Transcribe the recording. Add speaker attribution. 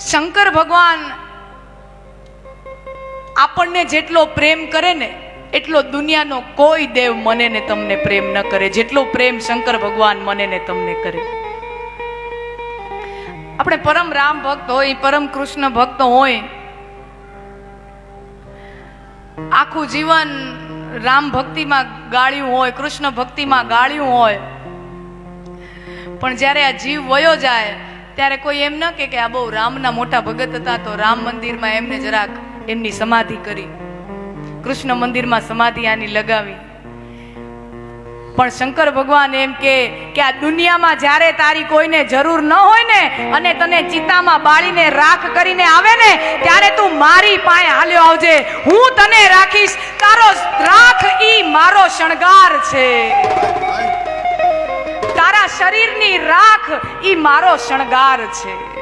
Speaker 1: શંકર ભગવાન આપણને જેટલો પ્રેમ કરે ને, એટલો દુનિયાનો કોઈ દેવ મને ને તમને પ્રેમ ન કરે. જેટલો પ્રેમ શંકર ભગવાન મને ને તમને કરે. આપણે પરમ રામ ભક્ત હોય, પરમ કૃષ્ણ ભક્ત હોય, આખું જીવન રામ ભક્તિમાં ગાળ્યું હોય, કૃષ્ણ ભક્તિમાં ગાળ્યું હોય, પણ જ્યારે આ જીવ વયો જાય ત્યારે કોઈ એમ ન કે આ બહુ રામના મોટા ભગત હતા, તો રામ મંદિરમાં એમને જરાક એમની સમાધિ કરી. કૃષ્ણ મંદિરમાં સમાધિ આની લગાવી. પણ શંકર ભગવાન એમ કે કે આ દુનિયામાં જ્યારે તારી કોઈને જરૂર ન હોય ને, અને તને ચિતામાં બાળીને રાખ કરીને આવે ને, ત્યારે તું મારી પાસે હાલ્યો આવજે. હું તને રાખીશ. તારો રાખ ઈ મારો શણગાર છે. શરીરની રાખ ઈ મારો શણગાર છે.